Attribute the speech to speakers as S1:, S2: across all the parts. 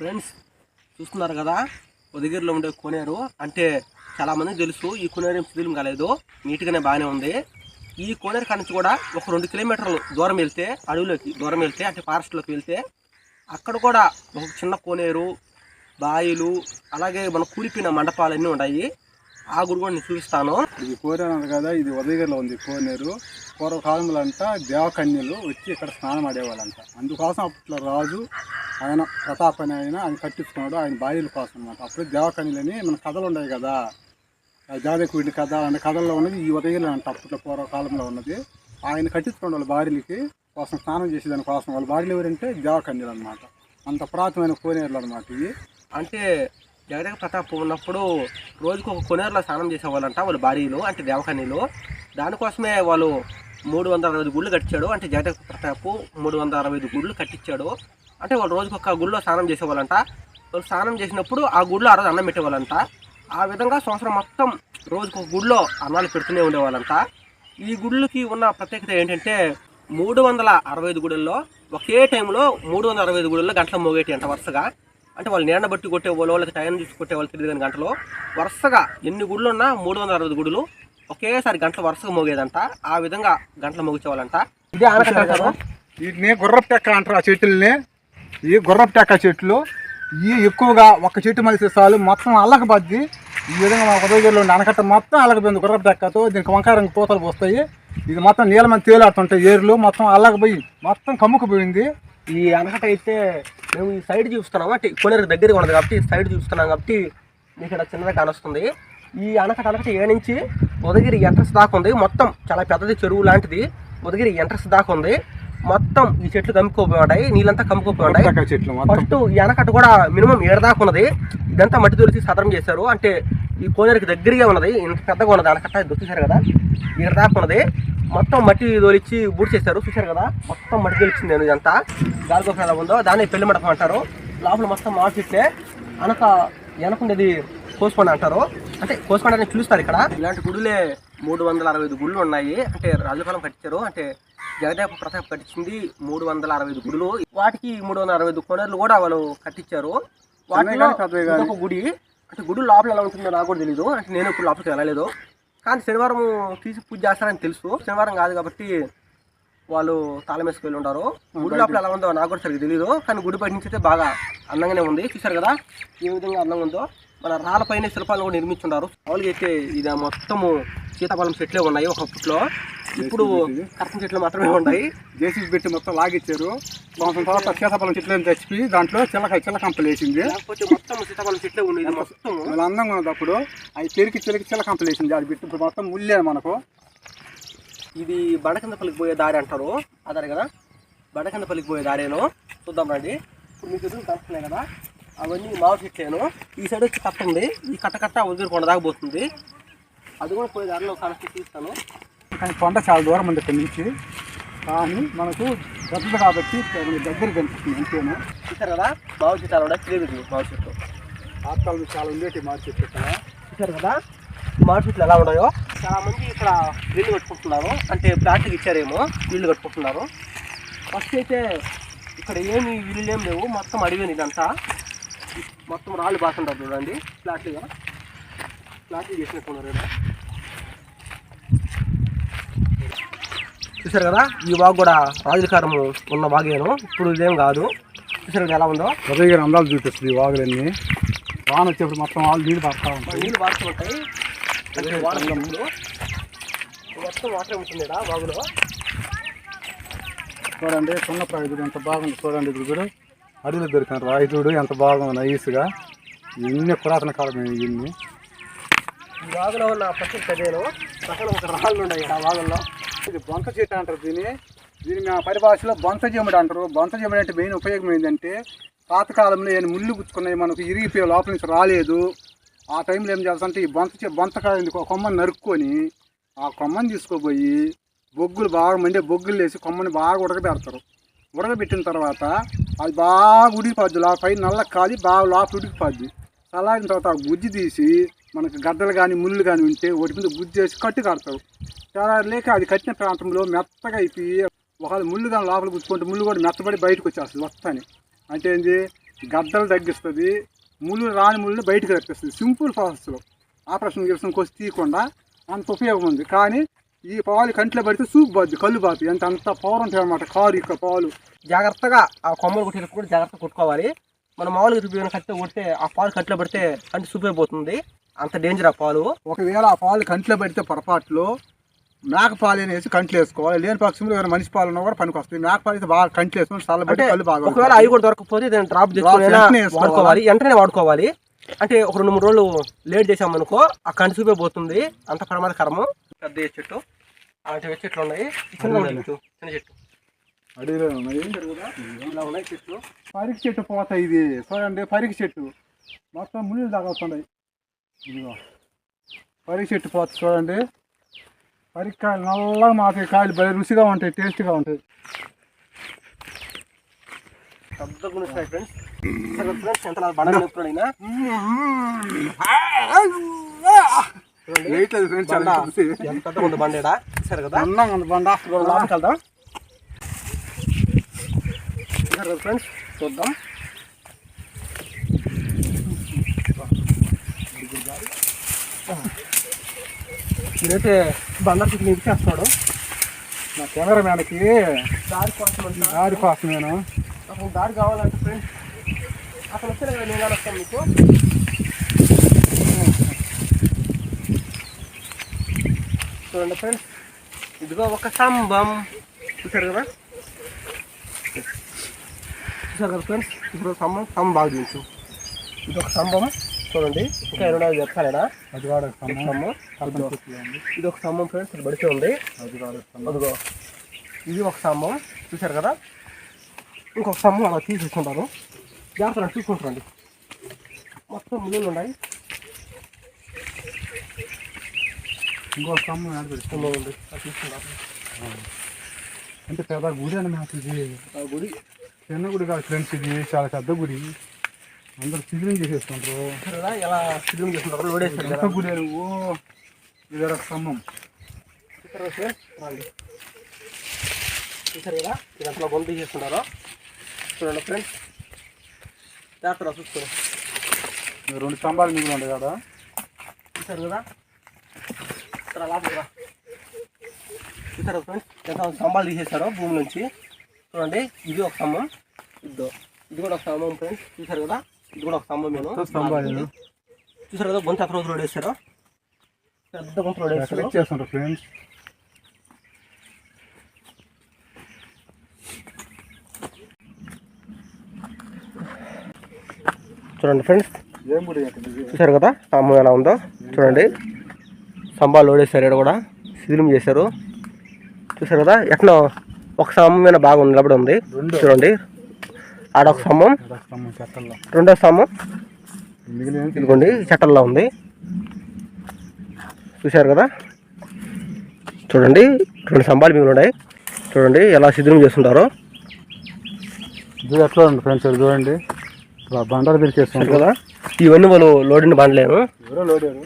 S1: Friends చూస్తున్నారు కదా? ఉదగిరిలో ఉండే కోనేరు. అంటే చాలామందికి తెలుసు ఈ కోనేరు ఏం శిథిలం కాలేదు. నీట్గానే బాగానే ఉంది. ఈ కోనేరు కాడ కూడా ఒక రెండు కిలోమీటర్లు దూరం వెళ్తే అడవిలోకి దూరం వెళ్తే అంటే ఫారెస్ట్లోకి వెళ్తే అక్కడ కూడా ఒక చిన్న కోనేరు బాయిలు అలాగే మన కూలిపోయిన మండపాలు అన్నీ ఉన్నాయి. ఆ గుడి కూడా నేను చూపిస్తాను.
S2: ఇది కోనేరు కదా ఇది ఉదయగిరిలో ఉంది కోనేరు. పూర్వకాలంలో అంట దేవకన్యలు వచ్చి ఇక్కడ స్నానం ఆడేవాళ్ళంట. అందుకోసం అప్పట్లో రాజు ఆయన ప్రతాప్ అని ఆయన ఆయన కట్టించుకున్నాడు ఆయన భార్యల కోసం అనమాట అప్పుడు దేవకన్యలని మన కథలు ఉన్నాయి కదా. జాదకుడి కథ అనే కథల్లో ఉన్నది ఈ ఉదయగిరిలో అంట అప్పట్లో పూర్వకాలంలో ఉన్నది. ఆయన కట్టించుకున్న వాళ్ళ భార్యలకి కోసం స్నానం చేసేదాని కోసం వాళ్ళ భార్యలు ఎవరంటే దేవకన్యలు అనమాట అంత పురాతనమైన కోనేరులు అనమాట ఇవి.
S1: అంటే జగదేక ప్రతాప్ ఉన్నప్పుడు రోజుకు ఒక కొనేరులో స్నానం చేసేవాళ్ళంట వాళ్ళ భార్యలు అంటే దేవకన్యలు. దానికోసమే వాళ్ళు మూడు వందల అరవై గుళ్ళు కట్టించాడు. అంటే జగదేక ప్రతాప్ మూడు వందల అరవై ఐదు గుళ్ళు కట్టించాడు. అంటే వాళ్ళు రోజుకు ఒక గుళ్ళో స్నానం చేసేవాళ్ళంట. వాళ్ళు స్నానం చేసినప్పుడు ఆ గుడిలో ఆ రోజు అన్నం పెట్టేవాళ్ళంట. ఆ విధంగా సంవత్సరం మొత్తం రోజుకు ఒక గుడిలో అన్నాలు పెడుతూనే ఉండేవాళ్ళంట. ఈ గుళ్ళకి ఉన్న ప్రత్యేకత ఏంటంటే మూడు వందల అరవై ఐదు గుడుల్లో ఒకే టైంలో మూడు వందల అరవై ఐదు గుడుల్లో గంటలు మోగేటి అంట వరుసగా. అంటే వాళ్ళు నీడ బట్టి కొట్టే వాళ్ళు వాళ్ళకి టైం చూసి కొట్టే వాళ్ళు తెలియదు కానీ గంటలు. వరుసగా ఎన్ని గుళ్ళు ఉన్నా మూడు వందల అరవై గుడులు ఒకేసారి గంటలు వరుసగా మోగేదంట. ఆ విధంగా గంటలు మోగించేవాళ్ళంట ఇదే ఆనకట్ట
S2: వీటిని గుర్రపు టెక్క అంటారు ఆ చెట్లని ఈ గుర్రపు టెక్క చెట్లు ఈ ఎక్కువగా ఒక చెట్టు మళ్ళీ చాలు మొత్తం అల్లకబద్ది. ఈ విధంగా మా ఉదయగిరిలో ఉండే అనకట్ట మొత్తం అల్లకపోయింది గుర్రపు టెక్కతో దీనికి వంకాయ రంగు పూతలు పోస్తాయి. ఇది మొత్తం నీళ్ళ మంది తేలాడుతుంటాయి ఏర్లు మొత్తం అల్లకపోయి మొత్తం కమ్ముకుపోయింది.
S1: ఈ అనకట అయితే మేము ఈ సైడ్ చూస్తున్నాము అంటే కొనేరు దగ్గరగా ఉండదు కాబట్టి సైడ్ చూస్తున్నాం కాబట్టి మీకు ఇక్కడ చిన్నగా కానొస్తుంది. ఈ అనకట అనకట ఏ నుంచి ఉదగిరి ఎంట్రన్స్ దాకా ఉంది. మొత్తం చాలా పెద్దది చెరువు లాంటిది. ఉదగిరి ఎంట్రన్స్ దాకా ఉంది. మొత్తం ఈ చెట్లు కమ్ముకోపోయి నీళ్ళంతా కమ్ముకోపోయి
S2: చెట్లు
S1: ఫస్ట్ ఈ ఆనకట్ట కూడా మినిమం ఏడు దాకా ఉన్నది. ఇదంతా మట్టి తొలిచి సదరం చేశారు. అంటే ఈ కోనేరుకి దగ్గరగా ఉన్నది. ఇంత పెద్దగా ఉన్నది. ఆనకట్ట ఇది చూశారు కదా? ఏడు దాకా ఉన్నది. మొత్తం మట్టి తోలిచ్చి బూడి చేశారు చూశారు కదా? మొత్తం మట్టి తొలిచింది నేను ఇదంతా. గాలిగోపురం ఎలా ఉందో దాన్ని పెళ్ళి మండపం అంటారు. లోపల మొత్తం మామిడి చెట్లే. అనక వెనకుండేది కోసుకొండ అంటారు. అంటే కోసుకొండ అని పిలుస్తారు ఇక్కడ. ఇలాంటి గుడులే మూడు వందల అరవై ఐదు గుళ్ళు ఉన్నాయి. అంటే రాజుకాలం కట్టించారు. అంటే జగదేవ ప్రతాప్ కట్టించింది మూడు వందల అరవై ఐదు గుడులు. వాటికి మూడు వందల అరవై ఐదు కొనర్లు కూడా వాళ్ళు కట్టించారు. వాటిలో. ఇంకొక గుడి. అంటే గుడి లోపల ఎలా ఉంటుందో నాకు కూడా తెలియదు అంటే నేను ఇప్పుడు లోపలికి వెళ్ళలేదు. కానీ శనివారం తీసి పూజ చేస్తారని తెలుసు. శనివారం కాదు కాబట్టి వాళ్ళు తాళం వేసుకెళ్ళి ఉంటారు. గుడి లోపల ఎలా ఉందో నాకు కూడా సరిగ్గా తెలియదు కానీ గుడి బయట నుంచి అయితే బాగా అందంగానే ఉంది. చూశారు కదా? ఏ విధంగా అందంగా ఉందో? మన రాళ్ళపైన శిల్పాలను కూడా నిర్మించున్నారు మామూలుగా అయితే ఇది మొత్తము సీతాఫలం చెట్లే ఉన్నాయి ఒకప్పట్లో ఇప్పుడు కరపం చెట్లు మాత్రమే ఉన్నాయి.
S2: జేసీబీ పెట్టి మొత్తం లాగిచ్చారు. సంవత్సరం తర్వాత సీతాఫలం చెట్లు తెచ్చి దాంట్లో చిల్లక చిల్లకంపలు వేసింది.
S1: లేకపోతే మొత్తం సీతాఫలం చెట్లే ఉన్నాయి మొత్తం
S2: చాలా అందంగా ఉన్నది అప్పుడు. అవి చెరికి చెరికి చిల్లకంపలు వేసింది అది పెట్టి. ఇప్పుడు మొత్తం ముల్లే మనకు.
S1: ఇది బడకిందపల్లికి పోయే దారి అంటారు. ఆ దారి కదా? బడకిందపల్లికి పోయే దారేను. చూద్దాం రండి. ఇప్పుడు మీకు ఎదురు కదా? అవన్నీ మామిడి చెట్లేను. ఈ సైడ్ వచ్చి కట్ట ఉంది. ఈ కట్ట కట్ట వదిలి కొండ దాకా పోతుంది. అది కూడా పోయే దారిలో కనెక్ట్ తీస్తాను.
S2: కానీ కొండ చాలా దూరం ఉంది ఇక్కడ నుంచి. కానీ మనకు పెద్దది కాబట్టి దగ్గర కనిపిస్తుంది అంతేను
S1: చూసారు కదా? మామిడి చెట్టు అలా క్లియర్ మామిడి చెట్టు.
S2: ఆత్తాలు చాలా ఉండేటి మార్చి చెట్లు ఇక్కడ.
S1: చూసారు కదా? మామిడి చెట్లు ఎలా ఉన్నాయో? చాలా మంది ఇక్కడ ఇల్లు కట్టుకుంటున్నారు. అంటే ప్లాట్కి ఇచ్చారేమో. ఇల్లు కట్టుకుంటున్నారు. ఫస్ట్ అయితే ఇక్కడ ఏమి ఇల్లు ఏం లేవు. మొత్తం అడిగాను ఇదంతా. మొత్తం రాళ్ళు బాగుంటారు చూడండి. ఫ్లాట్లుగా ఫ్లాట్లు చేసినట్టున్నారు ఇక్కడ చూసారు కదా? ఈ బాగు కూడా రాజుకారం ఉన్న బాగేను ఇప్పుడు ఇదేం కాదు. చూసారు కదా ఎలా ఉందో?
S2: ఉదయగిరి అందాలు చూపిస్తుంది ఈ వాగులన్నీ వాన వచ్చేప్పుడు మొత్తం వాళ్ళు నీళ్ళు పడతా ఉంటాయి.
S1: నీళ్ళు వాడుతూ ఉంటాయి. మొత్తం వాటర్ ఉంటుంది బాగులో
S2: చూడండి సున్న ప్రాయుధుడు ఎంత బాగుంది చూడండి ఇది కూడా. అడవిలో దొరికిన రాయుధుడు ఎంత బాగుంది నైస్గా. ఇన్ని పురాతన కాలం ఇవన్నీ
S1: ఈ వాగులో ఉన్న పచ్చని అదేను పక్కన ఒక రాళ్ళు ఉన్నాయి ఆ వాగుల్లో.
S2: ఇది బొంత చెట్టు అంటారు దీన్ని. దీని మా పరిభాషలో బొంత జముడు అంటారు. బొంత జముడు అంటే మెయిన్ ఉపయోగం ఏంటంటే పాతకాలంలో ఏమైనా ముళ్ళు గుచ్చుకున్నాయి మనకు ఇరిగిపోయే లోపల నుంచి రాలేదు. ఆ టైంలో ఏం చేస్తారంటే ఈ బొంత చె బొంతకాయ ఉంది, ఒక కొమ్మని నరుక్కొని ఆ కొమ్మని తీసుకోబోయి బొగ్గులు బాగా మండే బొగ్గులు వేసి కొమ్మని బాగా ఉడకబెడతారు. ఉడకబెట్టిన తర్వాత అది బాగా ఉడికిపోద్ది. లోపై నల్ల కాలి బాగా లోపల ఉడికిపోద్ది. చల్లారిన తర్వాత ఆ గుజ్జు తీసి మనకు గడ్డలు కానీ ముళ్ళు కానీ ఉంటే వాటి మీద గుజ్జు వేసి కట్టు కడతారు. చాలా లేక అది కట్టిన ప్రాంతంలో మెత్తగా అయిపోయి ఒకవేళ ముళ్ళు కానీ లోపల గుచ్చుకుంటే ముళ్ళు కూడా మెత్తబడి బయటకు వచ్చేస్తుంది వస్తాని అంటే ఏంది? గద్దలు తగ్గిస్తుంది ముళ్ళు రాని ముళ్ళు బయటకు తెప్పిస్తుంది. సింపుల్ ప్రాసెస్లో. ఆపరేషన్ గిల్సం కొసి తీయకుండా అంత ఉపయోగం ఉంది. కానీ ఈ పాలు కంట్లో పడితే సూప్ బాద్ది కళ్ళు బాద్ది. అంత అంత పవర్ ఉంటాయి అనమాట కారు యొక్క పాలు.
S1: జాగ్రత్తగా ఆ కొమ్మలు కొట్టేటప్పుడు కూడా జాగ్రత్తగా కొట్టుకోవాలి. మనం మామూలుగా రుబ్బిన కట్టే కొడితే ఆ పాలు కట్లో పడితే కంటి సూపైపోతుంది అంత డేంజర్ ఆ పాలు.
S2: ఒకవేళ ఆ పాలు కంట్లో పడితే పొరపాటులో మేక పాలు అనేసి కంట్లో వేసుకోవాలి. లేని పక్షంలో ఎవరైనా మనిషి పాలు ఉన్నా కూడా పనికి వస్తుంది మేక పాలు అయితే బాగా కంట్లో వేసుకొని చల్లబడి కళ్ళు బాగా
S1: ఒకవేళ అవి కూడా దొరకకపోతే దాన్ని డ్రాప్ వాడుకోవాలి. వెంటనే వాడుకోవాలి. అంటే ఒక రెండు మూడు రోజులు లేట్ చేసామనుకో ఆ కంటి చూపే పోతుంది. అంత ప్రమాదకరము. పెద్ద చెట్టు? అలాంటి చెట్లు ఉన్నాయి. చిన్న చెట్టు. చిన్న చెట్టు.
S2: అడవిలో ఉన్నాయి.
S1: ఇలా ఉన్నాయి చెట్లు.
S2: పరికి చెట్టు పోత ఇది. చూడండి పరికి చెట్టు. మొత్తం ముళ్ళు తగులుతున్నాయి ఇదిగో. పరికి చెట్టు పోత చూడండి. పరికి కాయలు నల్లగా మాకే కాయలు భలే రుచిగా ఉంటాయి టేస్ట్గా ఉంటాయి.
S1: పెద్ద గుణిస్తాయి ఫ్రెండ్స్. ఫ్రెండ్స్ ఎంత చెప్తున్నాడు
S2: వేయట్లేదు ఫ్రెండ్స్ చూసి.
S1: ఎంత ఉంది బండేడా? సరే కదా.
S2: అన్నంగా ఉంది బండ.
S1: లోపలికి వెళ్దాం. ఫ్రెండ్స్ చూద్దాం. ఇదైతే బండర్ చుట్టూ నిలిచేస్తున్నాడు
S2: నా కెమెరామ్యాన్కి
S1: దారి కోసం.
S2: దారి కోసం నేను.
S1: అసలు దారి కావాలంటే ఫ్రెండ్స్. అసలు వస్తే కదా నేను వస్తాను మీకు? చూడండి ఫ్రెండ్స్. ఇదిగో ఒక స్తంభం. చూసారు కదా? చూసారు కదా ఫ్రెండ్స్? ఇప్పుడు స్తంభం స్తంభం బాగా చూసు ఇది ఒక స్తంభం. చూడండి. ఇంకా రెండు ఐదు చెప్తాలేనా
S2: అది
S1: స్తంభం. ఇదిగో. ఇది ఒక స్తంభం ఫ్రెండ్స్. ఇది బడితే ఉంది.
S2: అది
S1: అదిగో. ఇది ఒక స్తంభం. చూశారు కదా? ఇంకొక స్తంభం అలా తీసేసుకుంటారు జాగ్రత్తగా చూసుకుంటారండి. మొత్తం ముళ్ళు ఉన్నాయి.
S2: ఇంకో స్తంభం.
S1: స్తంభం ఉంది.
S2: అంటే పెద్ద గుడి అన్నమాట ఇది.
S1: ఆ గుడి?
S2: చిన్న గుడి కాదు ఫ్రెండ్స్ ఇది చాలా పెద్ద గుడి. అందరూ శిథిలం
S1: కదా ఎలా
S2: ఎంత
S1: కదా.
S2: గుడి నువ్వు ఇది స్తంభం.
S1: కదా? కదా ఇదంతా బొమ్మ చూడండి ఫ్రెండ్స్. చూసుకోండి.
S2: రెండు స్తంభాలు మిగిలి ఉంటాయి కదా.
S1: కదా? ఇక్కడ లోపలికి రా. చూసారు ఫ్రెండ్స్ ఎంత స్తంభాలు తీసేశారు భూమి నుంచి. చూడండి ఇది ఒక స్తంభం. ఇద్దో ఇది కూడా ఒక స్తంభం ఫ్రెండ్స్. చూసారు కదా? ఇది కూడా ఒక స్తంభం నేను.
S2: స్తంభాలు.
S1: చూసారు కదా? గుంత ఎక్కడ రోడ్ వేశారు పెద్ద గుంత రోడ్
S2: చేస్తుంటారు ఫ్రెండ్స్.
S1: చూడండి ఫ్రెండ్స్. చూసారు కదా? స్తంభం ఎలా ఉందో? చూడండి. స్తంభాలు లోడేశారు ఇక్కడ కూడా. శిథిలం చేశారు. చూసారు కదా ఎట్లా ఒక స్తంభం మీద బాగా నిలబడి ఉంది. చూడండి. ఆడ ఒక స్తంభం
S2: చెట్టల్లో
S1: రెండో స్తంభం. ఇదిగోండి చట్టంలో ఉంది. చూశారు కదా? చూడండి రెండు స్తంభాలు మిగిలి ఉన్నాయి. చూడండి ఎలా శిథిలం చేస్తుంటారో.
S2: ఎట్లా ఉంది ఫ్రెండ్స్ చూడండి. బండలు
S1: చూసారు
S2: పిలిచేస్తుంటారు
S1: కదా? ఇవన్నీ వాళ్ళు లోడిన
S2: ఎవరో లోడారు.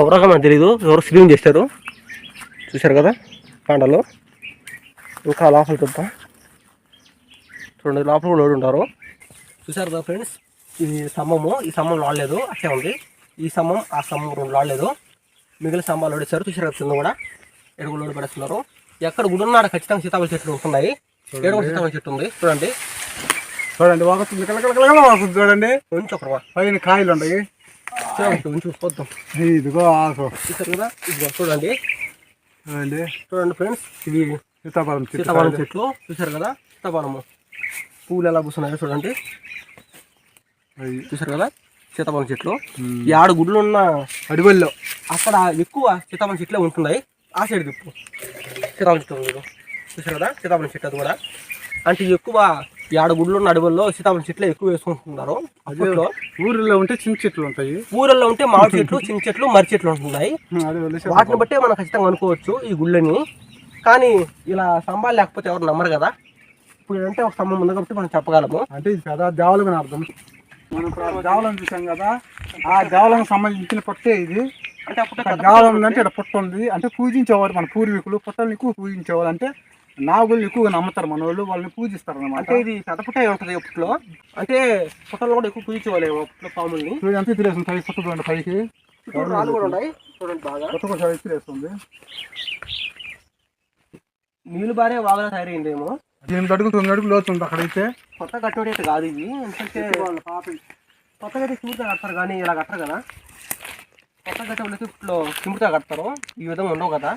S1: ఎవరో మనకు తెలియదు ఎవరు శిథిలం చేస్తారు. చూశారు కదా బండలు ఇంకా లోపల చూద్దాం. చూడండి లోపల కూడా లోడ్ ఉంటారు. చూశారు కదా ఫ్రెండ్స్ ఈ స్తంభము ఈ స్తంభం లాడలేదు అట్లే ఉంది. ఈ స్తంభం ఆ స్తంభం రెండు లాడలేదు. మిగిలిన స్తంభాలు లోడేశారు. చూసారు కదా కింద కూడా. ఎడుగు లోడ్ పడేస్తున్నారు. ఎక్కడ గుడి ఉన్నాడు ఖచ్చితంగా సీతాఫల చెట్లు ఉంటున్నాయి కూడా సీతాఫల చెట్టు ఉంది. చూడండి.
S2: చూడండి చూడండి.
S1: కొంచెం
S2: పైన కాయలు ఉన్నాయి
S1: చూసిపోద్దాం
S2: ఇదిగో ఆకు
S1: చూసారు కదా? ఇదిగో చూడండి.
S2: చూడండి.
S1: చూడండి ఫ్రెండ్స్ ఇవి
S2: సీతాఫలం
S1: సీతాఫలం చెట్లు. చూసారు కదా? సీతాఫలము. పూలు ఎలా పూస్తున్నాయో చూడండి. చూసారు కదా? సీతాఫలం చెట్లు. ఈ ఆడ గుడ్లు ఉన్న
S2: అడవుల్లో.
S1: అక్కడ ఎక్కువ సీతాఫలం చెట్లే ఉంటున్నాయి. ఆ సైడ్ తిప్పు సీతాఫలం చెట్టు చూసారు కదా? సీతాఫలం చెట్టు అది కూడా. అంటే ఎక్కువ ఈ ఆడ గుడ్లు ఉన్న అడవుల్లో సీతాఫలం చెట్లే ఎక్కువ వేసుకుంటున్నారు. అప్పట్లో
S2: ఊరిలో ఉంటే చిన్న చెట్లు ఉంటాయి.
S1: ఊరల్లో ఉంటే మామిడి చెట్లు చిన్న చెట్లు మర్రి చెట్లు ఉంటున్నాయి. వాటిని బట్టే మనం ఖచ్చితంగా అనుకోవచ్చు ఈ గుళ్ళని. కానీ ఇలా స్తంభాలు లేకపోతే ఎవరు నమ్మరు కదా. ఇప్పుడు అంటే ఒక స్తంభం ఉంది కాబట్టి మనం చెప్పగలము.
S2: అంటే ఇది పెద్ద దేవాలయం అని అర్థం. మనం దేవాలయం చూసాం కదా. ఆ దేవాలయం సంబంధించిన పొట్టే ఇది.
S1: అంటే అప్పుడు
S2: దేవాలయం ఉందంటే ఇక్కడ పుట్ట ఉంది. అంటే పూజించేవారు మన పూర్వీకులు పుట్టల్ని ఎక్కువ పూజించేవారు అంటే నాగులు ఎక్కువగా నమ్ముతారు మన వాళ్ళు వాళ్ళని పూజిస్తారు
S1: అంటే
S2: అనమాట
S1: ఇది పెద్ద పుట్ట ఉంటుంది అప్పట్లో అంటే పుట్టలు కూడా ఎక్కువ పూజించేవాళ్ళేమో అప్పట్లో పాముల్ని.
S2: చూడు ఎంత తిరిగేస్తుంది పైకి చూడండి పైకి.
S1: రాళ్ళు కూడా ఉన్నాయి. చూడండి బాగా.
S2: కొత్త కూడా తిరిగేస్తుంది
S1: నీళ్ళు బారే వాగులా తయారైందేమో.
S2: ఎనిమిది అడుగులు తొమ్మిది అడుగులు లోతుంది అక్కడైతే.
S1: కొత్త కట్టుబడి అయితే కాదు ఇది. ఎందుకంటే కొత్తగా అయితే చిమ్ముతా కడతారు కానీ ఇలా కట్టరు కదా. కొత్త అయితే ఇప్పుడు చిమ్ముతా కడతారు. ఈ విధంగా ఉండవు కదా.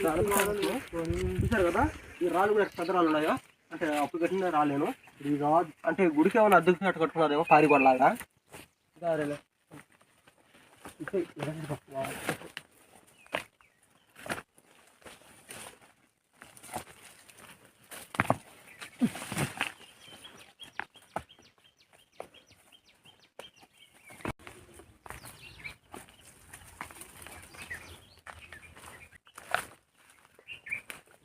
S1: చూసారు కదా? ఈ రాళ్ళు కూడా పెద్ద రాళ్ళు ఉన్నాయో? అంటే అప్పుడు కట్టిన రాలేను
S2: ఇది కాదు
S1: అంటే గుడికి ఏమైనా అద్దెకు కట్టు కట్టుకున్నారేమో పారిగొడలాగా దారిలో. ఇసే, ఇదండి పక్కన. దగ్గరికి రా. చూసేయ్. చూసారా ఫ్రెండ్స్?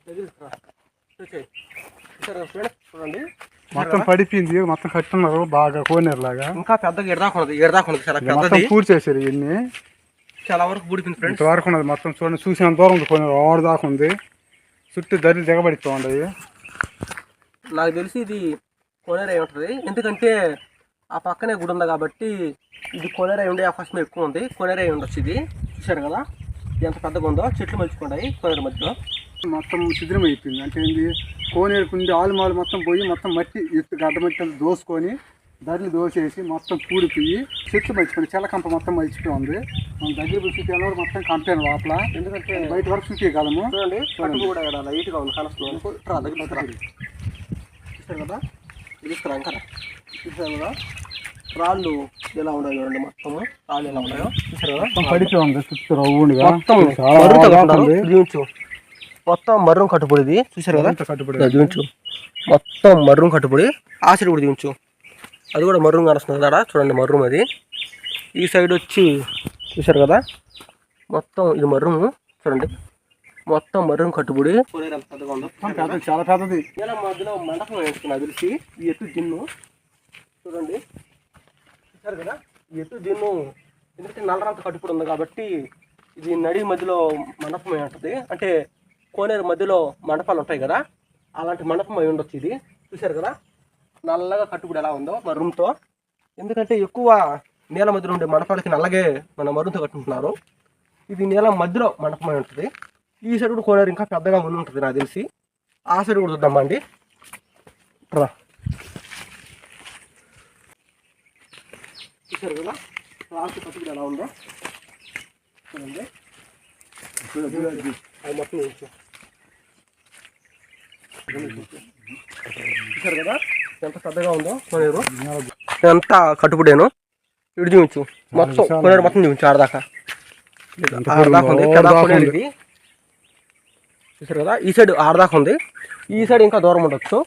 S1: చూడండి
S2: మొత్తం పడిపోయింది. మొత్తం కట్టున్నారు. బాగా కోనేరు లాగా.
S1: ఇంకా పెద్దగా ఎడదాకున్నది ఎడదాకున్నది చాలా
S2: మొత్తం పూర్తి చేశారు ఇవన్నీ.
S1: చాలా వరకు బూడిపోయింది ఫ్రెండ్స్
S2: ఇంతవరకు ఉన్నది మొత్తం చూడండి చూసిన దూరం ఉంది కోనేరు. దాకా ఉంది. చుట్టూ దరి దిగబడిస్తూ ఉండయి
S1: నాకు తెలిసి ఇది కొనేరు అయి ఉంటుంది. ఎందుకంటే ఆ పక్కనే గుడి ఉంది కాబట్టి ఇది కొనేరు అయి ఉండే అవకాశం ఎక్కువ ఉంది. కొనేరు అయి ఉండొచ్చు ఇది. చూశారు కదా? ఎంత పెద్దగా ఉందో. చెట్లు మలుచుకుంటాయి కొనేరు మధ్యలో.
S2: మొత్తం శిథిలం అయిపోయింది అంటే ఏంది? కోనేరు కుంది ఆలుమాలు మొత్తం పోయి మొత్తం మట్టి ఎత్తు గడ్డ మట్టి అంతా దోసుకొని దర్లు దోసేసి మొత్తం పూడిపోయి చెట్లు మర్చిపోయి చెల్లకంప మొత్తం మర్చిపోయి ఉంది. మన దగ్గర చూపి కూడా మొత్తం కంపాను లోపల.
S1: ఎందుకంటే
S2: బయట వరకు చూపించగలము
S1: లైట్గా ఉంది కనస్తుంది రా దగ్గర దగ్గర చూశారు కదా? ఇది ఇక్కడ అంకర. చూశారు కదా? రాళ్ళు ఎలా ఉన్నాయో చూడండి మొత్తం రాళ్ళు ఎలా ఉన్నాయో. చూశారు కదా?
S2: పడిపోయి ఉంది చుట్టూ
S1: మొత్తం మొత్తం మర్రం కట్టుబడి ఇది. చూశారు కదా?
S2: కట్టుబడి.
S1: చూపించు. మొత్తం మర్రం కట్టుబడి. ఆ సైడ్ కూడా చూపించు. అది కూడా మర్రం కానొస్తుంది కదా చూడండి మర్రం అది. ఈ సైడ్ వచ్చి చూశారు కదా? మొత్తం ఇది మర్రం చూడండి. మొత్తం మర్రం కట్టుబడి.
S2: చాలా పెద్దది.
S1: ఇలా మధ్యలో మండపం వేసుకున్నా తెలిసి ఈ ఎత్తు దిన్ను చూడండి. చూశారు కదా? ఈ ఎత్తు దిన్ను ఎందుకంటే నల్లరాత కట్టుబడి ఉంది కాబట్టి ఇది నడి మధ్యలో మండపం ఉంటుంది. అంటే కోనేరు మధ్యలో మండపాలు ఉంటాయి కదా అలాంటి మండపం అయి ఉండొచ్చు ఇది. చూశారు కదా? నల్లగా కట్టుబడి ఎలా ఉందో మరుంతో ఎందుకంటే ఎక్కువ నీళ్ళ మధ్యలో ఉండే మండపాలకి నల్లగే మన మరుంతో కట్టుకుంటున్నారు. ఇది నీళ్ళ మధ్యలో మండపం అయి ఉంటుంది. ఈ సైడ్ కూడా కోనేరు ఇంకా పెద్దగా ఉండి ఉంటుంది నాకు తెలిసి. ఆ సైడ్ కూడా చూద్దామా అండి? రా. చూసారు కదా? రాసి ఎలా ఉందో? చూడండి. అది మొత్తం. చూసారు కదా? ఎంత పెద్దగా ఉందో కొనేరు ఎంత కట్టుబడేను ఇటు చూపించు. మొత్తం కొనేరు మొత్తం చూపించు ఆడదాకా ఆడదాకా ఉంది కొనేరు. ఇది. చూసారు కదా? ఈ సైడ్ ఆడదాకా ఉంది. ఈ సైడ్ ఇంకా దూరం ఉండొచ్చు.